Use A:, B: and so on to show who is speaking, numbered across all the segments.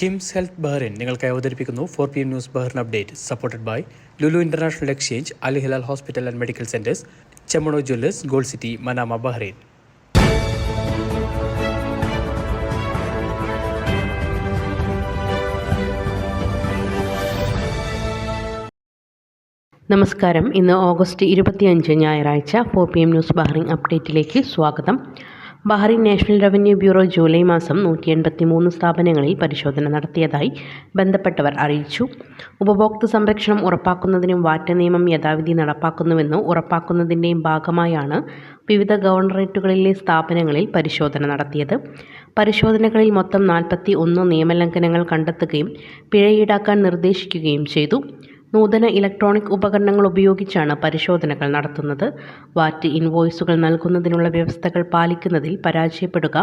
A: KIMS health Bahrain നിങ്ങൾക്കായി അവതരിപ്പിക്കുന്നു four P M news Bahrain update supported by Lulu international exchange Al Hilal hospital and medical centres Chemmanur jewellers gold city Manama Bahrain
B: നമസ്കാരം. ഇന്ന് August ഇരുപത്തിയഞ്ച് ഞായറാഴ്ച four P M news Bahrain അപ്ഡേറ്റിലേക്ക് സ്വാഗതം. Bahrain national revenue bureau July മാസം നൂറ്റി എൺപത്തി മൂന്ന് സ്ഥാപനങ്ങളിൽ പരിശോധന നടത്തിയതായി ബന്ധപ്പെട്ടവർ അറിയിച്ചു. ഉപഭോക്തൃ സംരക്ഷണം ഉറപ്പാക്കുന്നതിനും വാറ്റ് നിയമം യഥാവിധി നടപ്പാക്കുന്നുവെന്ന് ഉറപ്പാക്കുന്നതിന്റെയും ഭാഗമായാണ് വിവിധ ഗവർണറേറ്റുകളിലെ സ്ഥാപനങ്ങളിൽ പരിശോധന നടത്തിയത്. പരിശോധനകളിൽ മൊത്തം നാൽപ്പത്തി ഒന്ന് നിയമലംഘനങ്ങൾ കണ്ടെത്തുകയും പിഴ ഈടാക്കാൻ നിർദ്ദേശിക്കുകയും ചെയ്തു. നൂതന ഇലക്ട്രോണിക് ഉപകരണങ്ങൾ ഉപയോഗിച്ചാണ് പരിശോധനകൾ നടത്തുന്നത്. വാറ്റ് ഇൻവോയ്സുകൾ നൽകുന്നതിനുള്ള വ്യവസ്ഥകൾ പാലിക്കുന്നതിൽ പരാജയപ്പെടുക.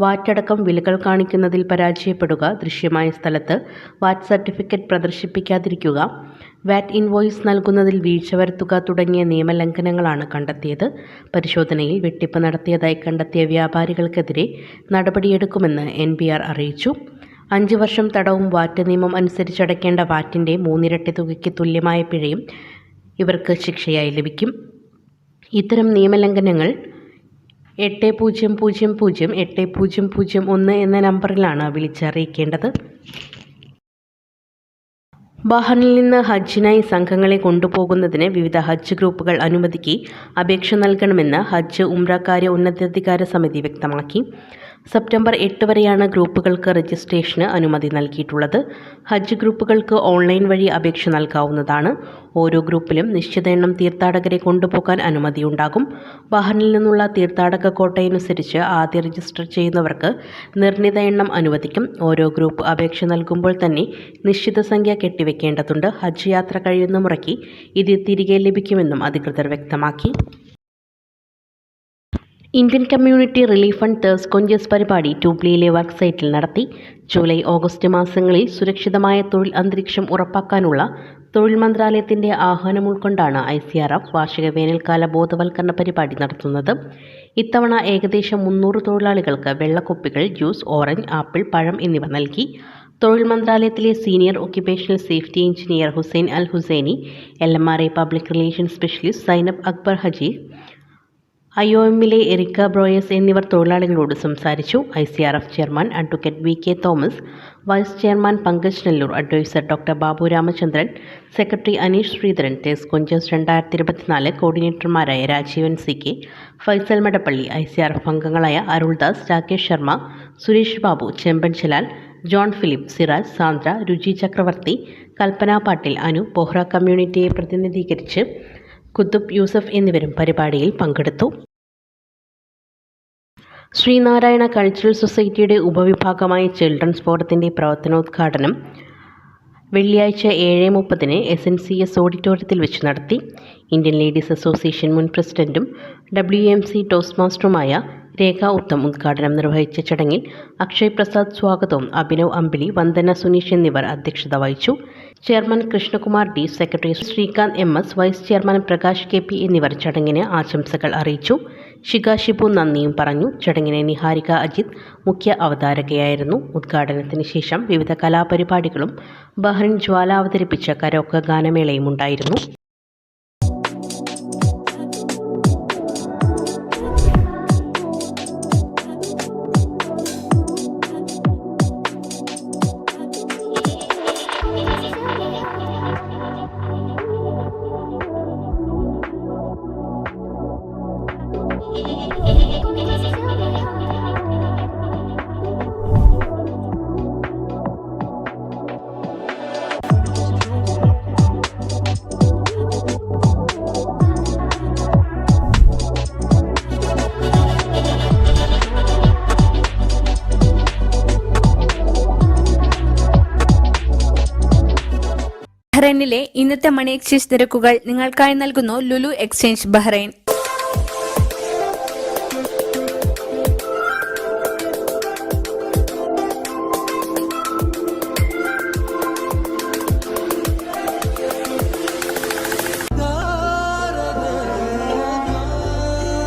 B: വാറ്റടക്കം വിലകൾ കാണിക്കുന്നതിൽ പരാജയപ്പെടുക. ദൃശ്യമായ സ്ഥലത്ത് വാറ്റ് സർട്ടിഫിക്കറ്റ് പ്രദർശിപ്പിക്കാതിരിക്കുക. വാറ്റ് ഇൻവോയ്സ് നൽകുന്നതിൽ വീഴ്ച വരുത്തുക തുടങ്ങിയ നിയമലംഘനങ്ങളാണ് കണ്ടെത്തിയത്. പരിശോധനയിൽ വെട്ടിപ്പ് നടത്തിയതായി കണ്ടെത്തിയ വ്യാപാരികൾക്കെതിരെ നടപടിയെടുക്കുമെന്ന് എൻ അറിയിച്ചു. അഞ്ച് വർഷം തടവും വാറ്റ് നിയമം അനുസരിച്ചടയ്ക്കേണ്ട വാറ്റിന്റെ മൂന്നിരട്ടി തുകയ്ക്ക് തുല്യമായ പിഴയും ഇവർക്ക് ശിക്ഷയായി ലഭിക്കും. ഇത്തരം നിയമലംഘനങ്ങൾ എട്ട് പൂജ്യം പൂജ്യം പൂജ്യം എട്ട് പൂജ്യം പൂജ്യം ഒന്ന് എന്ന നമ്പറിലാണ് വിളിച്ചറിയിക്കേണ്ടത്. ബഹറിനിൽ നിന്ന് ഹജ്ജിനായി സംഘങ്ങളെ കൊണ്ടുപോകുന്നതിന് വിവിധ ഹജ്ജ് ഗ്രൂപ്പുകൾ അനുമതിക്ക് അപേക്ഷ നൽകണമെന്ന് ഹജ്ജ് ഉമ്രാക്കാര്യ ഉന്നതാധികാര സമിതി വ്യക്തമാക്കി. സെപ്റ്റംബർ എട്ട് വരെയാണ് ഗ്രൂപ്പുകൾക്ക് രജിസ്ട്രേഷന് അനുമതി നൽകിയിട്ടുള്ളത്. ഹജ്ജ് ഗ്രൂപ്പുകൾക്ക് ഓൺലൈൻ വഴി അപേക്ഷ നൽകാവുന്നതാണ്. ഓരോ ഗ്രൂപ്പിലും നിശ്ചിത എണ്ണം തീർത്ഥാടകരെ കൊണ്ടുപോകാൻ അനുമതിയുണ്ടാകും. ബഹറിനിൽ നിന്നുള്ള തീർത്ഥാടക കോട്ടയനുസരിച്ച് ആദ്യ രജിസ്റ്റർ ചെയ്യുന്നവർക്ക് നിർണിത എണ്ണം അനുവദിക്കും. ഓരോ ഗ്രൂപ്പ് അപേക്ഷ നൽകുമ്പോൾ തന്നെ നിശ്ചിത സംഖ്യ കെട്ടിവെക്കേണ്ടതുണ്ട്. ഹജ്ജ് യാത്ര കഴിയുന്ന മുറയ്ക്ക് ഇത് തിരികെ ലഭിക്കുമെന്നും അധികൃതർ വ്യക്തമാക്കി. Indian community relief fund thirst quenchers പരിപാടി ടൂബ്ലിയിലെ വർക്ക് സൈറ്റിൽ നടത്തി. ജൂലൈ ഓഗസ്റ്റ് മാസങ്ങളിൽ സുരക്ഷിതമായ തൊഴിൽ അന്തരീക്ഷം ഉറപ്പാക്കാനുള്ള തൊഴിൽ മന്ത്രാലയത്തിന്റെ ആഹ്വാനം ഉൾക്കൊണ്ടാണ് ഐ സി ആർ എഫ് വാർഷിക വേനൽക്കാല ബോധവൽക്കരണ പരിപാടി നടത്തുന്നത്. ഇത്തവണ ഏകദേശം മുന്നൂറ് തൊഴിലാളികൾക്ക് വെള്ളക്കുപ്പികൾ ജ്യൂസ് ഓറഞ്ച് ആപ്പിൾ പഴം എന്നിവ നൽകി. തൊഴിൽ മന്ത്രാലയത്തിലെ senior occupational safety engineer Hussain Al Husaini L M R A public relation specialist Zainab Akbar Haji എമ്മിലെ എറിക്ക ബ്രോയസ് എന്നിവർ തൊഴിലാളികളോട് സംസാരിച്ചു. I C R F chairman advocate V K Thomas vice chairman Pankaj Nellore adviser doctor Babu Ramachandran secretary Aneesh Sreedharan thirst quenchers രണ്ടായിരത്തി ഇരുപത്തിനാല് കോർഡിനേറ്റർമാരായ Rajeevan C K Faisal Madappally I C R F അംഗങ്ങളായ Aruldas Rakesh Sharma Suresh Babu Chemban ചെലാൽ John Philip Siraj Sandra Ruchi Chakravarthy Kalpana പാട്ടിൽ അനു ബോഹ്റ കമ്മ്യൂണിറ്റിയെ പ്രതിനിധീകരിച്ച് കുത്തുബ് യൂസഫ് എന്നിവരും പരിപാടിയിൽ പങ്കെടുത്തു. Sreenarayana cultural സൊസൈറ്റിയുടെ ഉപവിഭാഗമായ children's ഫോറത്തിന്റെ പ്രവർത്തനോദ്ഘാടനം വെള്ളിയാഴ്ച ഏഴ് മുപ്പതിന് എസ് എൻ സി എസ് ഓഡിറ്റോറിയത്തിൽ വെച്ച് നടത്തി. ഇന്ത്യൻ ലേഡീസ് അസോസിയേഷൻ മുൻ പ്രസിഡന്റും ഡബ്ല്യു എം സി ടോസ്റ്റ് മാസ്റ്ററുമായ രേഖ ഉത്തം ഉദ്ഘാടനം നിർവഹിച്ച ചടങ്ങിൽ അക്ഷയ് പ്രസാദ് സ്വാഗതവും അഭിനവ് അമ്പിളി വന്ദന സുനീഷ് എന്നിവർ അധ്യക്ഷത വഹിച്ചു. Chairman Krishnakumar D secretary Srikanth M S vice chairman Prakash K P എന്നിവർ ചടങ്ങിന് ആശംസകൾ അറിയിച്ചു. ഷിബു നന്ദിയും പറഞ്ഞു. ചടങ്ങിനെ നിഹാരിക അജിത് മുഖ്യ അവതാരകയായിരുന്നു. ഉദ്ഘാടനത്തിന് ശേഷം വിവിധ കലാപരിപാടികളും ബഹ്റിൻ ജ്വാല അവതരിപ്പിച്ച കരോക്ക ഗാനമേളയും ഉണ്ടായിരുന്നു.
C: ബഹ്റൈനിലെ ഇന്നത്തെ മണി എക്സ്ചേഞ്ച് നിരക്കുകൾ നിങ്ങൾക്കായി നൽകുന്നു ലുലു എക്സ്ചേഞ്ച് ബഹ്റൈൻ.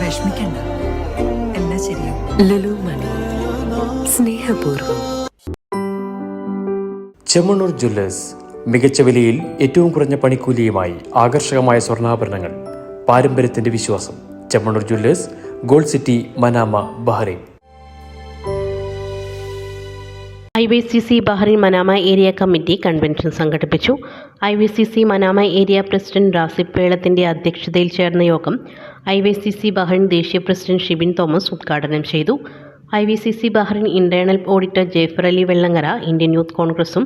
D: വിഷമിക്കണ്ട. എല്ലാം ശരിയാവും. ലുലു മണി. സ്നേഹപൂർവം.
A: ചെമ്മണ്ണൂർ ജ്വല്ലേഴ്സ് മികച്ച വിലയിൽ ഏറ്റവും കുറഞ്ഞ പണിക്കൂലിയുമായി ആകർഷകമായ സ്വർണാഭരണങ്ങൾ. പാരമ്പര്യത്തിന്റെ വിശ്വാസം. Chemmanur jewellers gold city Manama Bahrain.
B: I V C C Bahrain Manama area committee convention സംഘടിപ്പിച്ചു. I V C C Manama area president Rasib വേളത്തിന്റെ അധ്യക്ഷതയിൽ ചേർന്ന യോഗം I V C C Bahrain ദേശീയ പ്രസിഡന്റ് ഷിബിൻ തോമസ് ഉദ്ഘാടനം ചെയ്തു. I V C C Bahrain internal auditor Jaffer Ali Vellangara Indian youth കോൺഗ്രസും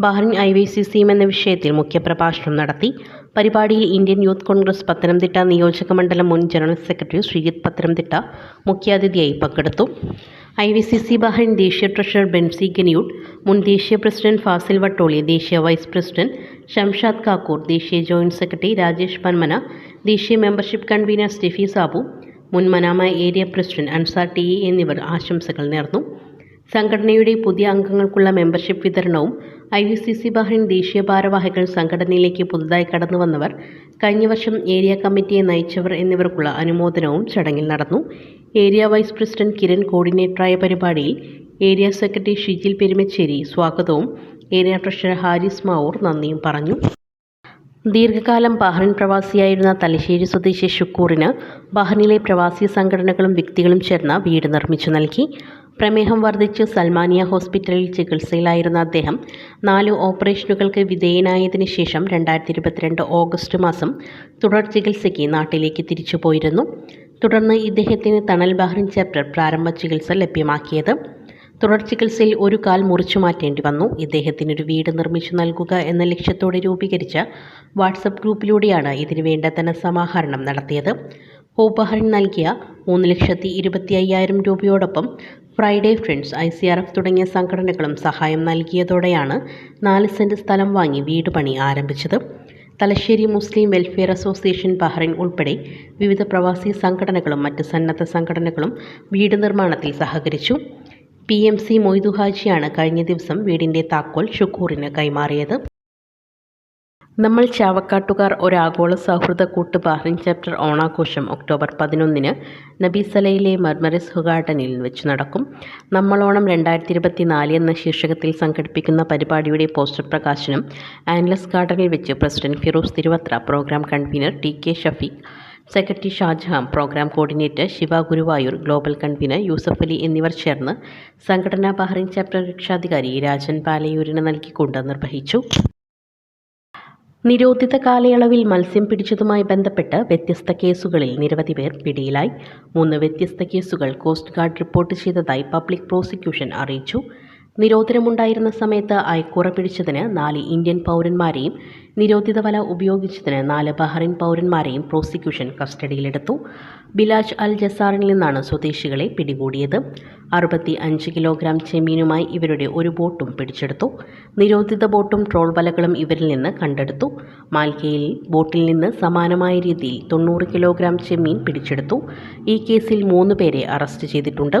B: Bahrain I V C സിയും എന്ന വിഷയത്തിൽ മുഖ്യപ്രഭാഷണം നടത്തി. പരിപാടിയിൽ ഇന്ത്യൻ യൂത്ത് കോൺഗ്രസ് പത്തനംതിട്ട നിയോജക മണ്ഡലം മുൻ ജനറൽ സെക്രട്ടറി ശ്രീജിത്ത് പത്തനംതിട്ട മുഖ്യാതിഥിയായി പങ്കെടുത്തു. I V C C Bahrain ദേശീയ ട്രഷറർ ബെൻസി ഗനിയൂട്ട് മുൻ ദേശീയ പ്രസിഡന്റ് ഫാസിൽ വട്ടോളി ദേശീയ വൈസ് പ്രസിഡന്റ് ഷംഷാദ് കാക്കൂർ ദേശീയ ജോയിന്റ് സെക്രട്ടറി രാജേഷ് പന്മന ദേശീയ മെമ്പർഷിപ്പ് കൺവീനർ സ്റ്റെഫി സാബു മുൻ Manama area president Ansar T എന്നിവർ ആശംസകൾ നേർന്നു. സംഘടനയുടെ പുതിയ അംഗങ്ങൾക്കുള്ള മെമ്പർഷിപ്പ് വിതരണവും I U C C Bahrain ദേശീയ ഭാരവാഹികൾ സംഘടനയിലേക്ക് പുതുതായി കടന്നു വന്നവർ കഴിഞ്ഞ വർഷം ഏരിയ കമ്മിറ്റിയെ നയിച്ചവർ എന്നിവർക്കുള്ള അനുമോദനവും ചടങ്ങിൽ നടന്നു. ഏരിയ വൈസ് പ്രസിഡന്റ് കിരൺ കോർഡിനേറ്ററായ പരിപാടിയിൽ ഏരിയ സെക്രട്ടറി ഷിജിൽ പെരുമച്ചേരി സ്വാഗതവും ഏരിയ ട്രഷറർ ഹാരിസ് മാവൂർ നന്ദിയും പറഞ്ഞു. ദീർഘകാലം ബഹ്റിൻ പ്രവാസിയായിരുന്ന തലശ്ശേരി സ്വദേശി ഷുക്കൂറിന് ബഹ്റിനിലെ പ്രവാസി സംഘടനകളും വ്യക്തികളും ചേർന്ന് വീട് നിർമ്മിച്ചു നൽകി. പ്രമേഹം വർദ്ധിച്ച് സൽമാനിയ ഹോസ്പിറ്റലിൽ ചികിത്സയിലായിരുന്ന അദ്ദേഹം നാല് ഓപ്പറേഷനുകൾക്ക് വിധേയനായതിനു ശേഷം രണ്ടായിരത്തി ഇരുപത്തിരണ്ട് ഓഗസ്റ്റ് മാസം തുടർ ചികിത്സയ്ക്ക് നാട്ടിലേക്ക് തിരിച്ചുപോയിരുന്നു തുടർന്ന് ഇദ്ദേഹത്തിന് തണൽ ബഹ്റിൻ ചാപ്റ്റർ പ്രാരംഭ ചികിത്സ ലഭ്യമാക്കിയത്. തുടർ ചികിത്സയിൽ ഒരു കാൽ മുറിച്ചു മാറ്റേണ്ടി വന്നു. ഇദ്ദേഹത്തിനൊരു വീട് നിർമ്മിച്ചു നൽകുക എന്ന ലക്ഷ്യത്തോടെ രൂപീകരിച്ച വാട്സപ്പ് ഗ്രൂപ്പിലൂടെയാണ് ഇതിനുവേണ്ട ധനസമാഹരണം നടത്തിയത്. ഹോബഹറിൻ നൽകിയ മൂന്ന് ലക്ഷത്തി ഇരുപത്തി അയ്യായിരം രൂപയോടൊപ്പം Friday friends I C R F തുടങ്ങിയ സംഘടനകളും സഹായം നൽകിയതോടെയാണ് നാല് സെന്റ് സ്ഥലം വാങ്ങി വീട് പണി ആരംഭിച്ചത്. Thalassery Muslim welfare association Bahrain ഉൾപ്പെടെ വിവിധ പ്രവാസി സംഘടനകളും മറ്റ് സന്നദ്ധ സംഘടനകളും വീട് നിർമ്മാണത്തിൽ സഹകരിച്ചു. പി എം സി മൊയ്തു ഹാജിയാണ് കഴിഞ്ഞ ദിവസം വീടിന്റെ താക്കോൽ ഷുക്കൂറിന് കൈമാറിയത്. നമ്മൾ ചാവക്കാട്ടുകാർ ഒരാഗോള സൗഹൃദ കൂട്ട് ബഹ്റിൻ ചാപ്റ്റർ ഓണാഘോഷം ഒക്ടോബർ പതിനൊന്നിന് നബീസലയിലെ മർമറിസ് ഗാർഡനിൽ വെച്ച് നടക്കും. നമ്മളോണം രണ്ടായിരത്തി ഇരുപത്തി നാല് എന്ന ശീർഷകത്തിൽ സംഘടിപ്പിക്കുന്ന പരിപാടിയുടെ പോസ്റ്റർ പ്രകാശനം ആൻലസ് ഗാർഡനിൽ വെച്ച് president Firoz Thiruvathra programme convener T K Shafeeq secretary Shajahan programme coordinator Shiva Guruvayur global convener Yousuf Ali എന്നിവർ ചേർന്ന് സംഘടനാ ബഹ്റിൻ ചാപ്റ്റർ രക്ഷാധികാരി രാജൻ പാലയൂരിന് നൽകിക്കൊണ്ട് നിർവഹിച്ചു. നിരോധിത കാലയളവിൽ മത്സ്യം പിടിച്ചതുമായി ബന്ധപ്പെട്ട് വ്യത്യസ്ത കേസുകളിൽ നിരവധി പേർ പിടിയിലായി. മൂന്ന് വ്യത്യസ്ത കേസുകൾ കോസ്റ്റ് ഗാർഡ് റിപ്പോർട്ട് ചെയ്തതായി പബ്ലിക് പ്രോസിക്യൂഷൻ അറിയിച്ചു. നിരോധനമുണ്ടായിരുന്ന സമയത്ത് അയക്കൂറ പിടിച്ചതിന് നാല് ഇന്ത്യൻ പൗരന്മാരെയും നിരോധിത വല ഉപയോഗിച്ചതിന് നാല് ബഹ്റിൻ പൗരന്മാരെയും പ്രോസിക്യൂഷൻ കസ്റ്റഡിയിലെടുത്തു. ബിലാജ് അൽ ജസാറിൽ നിന്നാണ് സ്വദേശികളെ പിടികൂടിയത്. അറുപത്തി അഞ്ച് കിലോഗ്രാം ചെമ്മീനുമായി ഇവരുടെ ഒരു ബോട്ടും പിടിച്ചെടുത്തു. നിരോധിത ബോട്ടും ട്രോൾ വലകളും ഇവരിൽ നിന്ന് കണ്ടെടുത്തു. മാൽക്കയിൽ ബോട്ടിൽ നിന്ന് സമാനമായ രീതിയിൽ തൊണ്ണൂറ് കിലോഗ്രാം ചെമ്മീൻ പിടിച്ചെടുത്തു. ഈ കേസിൽ മൂന്ന് പേരെ അറസ്റ്റ് ചെയ്തിട്ടുണ്ട്.